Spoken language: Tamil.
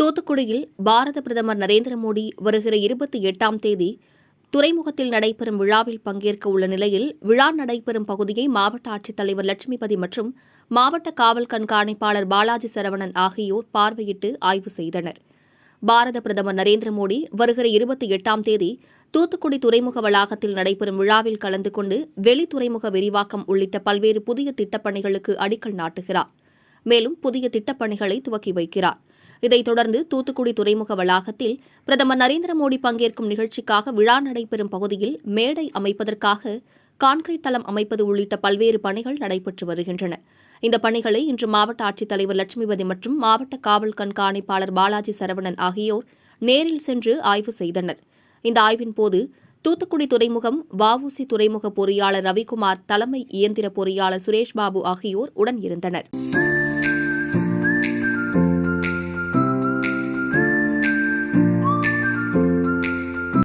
தூத்துக்குடியில் பாரத பிரதமர் நரேந்திர மோடி வருகிற இருபத்தி எட்டாம் தேதி துறைமுகத்தில் நடைபெறும் விழாவில் பங்கேற்க உள்ள நிலையில் விழா நடைபெறும் பகுதியை மாவட்ட ஆட்சித்தலைவர் லட்சுமிபதி மற்றும் மாவட்ட காவல் கண்காணிப்பாளர் பாலாஜி சரவணன் ஆகியோர் பார்வையிட்டு ஆய்வு செய்தனர். பாரத பிரதமர் நரேந்திர மோடி வருகிற இருபத்தி எட்டாம் தேதி தூத்துக்குடி துறைமுக வளாகத்தில் நடைபெறும் விழாவில் கலந்து கொண்டு வெளி துறைமுக விரிவாக்கம் உள்ளிட்ட பல்வேறு புதிய திட்டப்பணிகளுக்கு அடிக்கல் நாட்டுகிறார். மேலும் புதிய திட்டப்பணிகளை துவக்கி வைக்கிறார். இதைத் தொடர்ந்து தூத்துக்குடி துறைமுக வளாகத்தில் பிரதமர் நரேந்திர மோடி பங்கேற்கும் நிகழ்ச்சிக்காக விழா நடைபெறும் பகுதியில் மேடை அமைப்பதற்காக கான்கிரீட் தளம் அமைப்பது உள்ளிட்ட பல்வேறு பணிகள் நடைபெற்று வருகின்றன. இந்த பணிகளை இன்று மாவட்ட ஆட்சித்தலைவர் லட்சுமிபதி மற்றும் மாவட்ட காவல் கண்காணிப்பாளர் பாலாஜி சரவணன் ஆகியோர் நேரில் சென்று ஆய்வு செய்தனர். இந்த ஆய்வின் போது தூத்துக்குடி துறைமுகம் வஉசி துறைமுக பொறியாளர் ரவிக்குமார் தலைமை இயந்திர பொறியாளர் சுரேஷ்பாபு ஆகியோர் உடன் இருந்தனர்.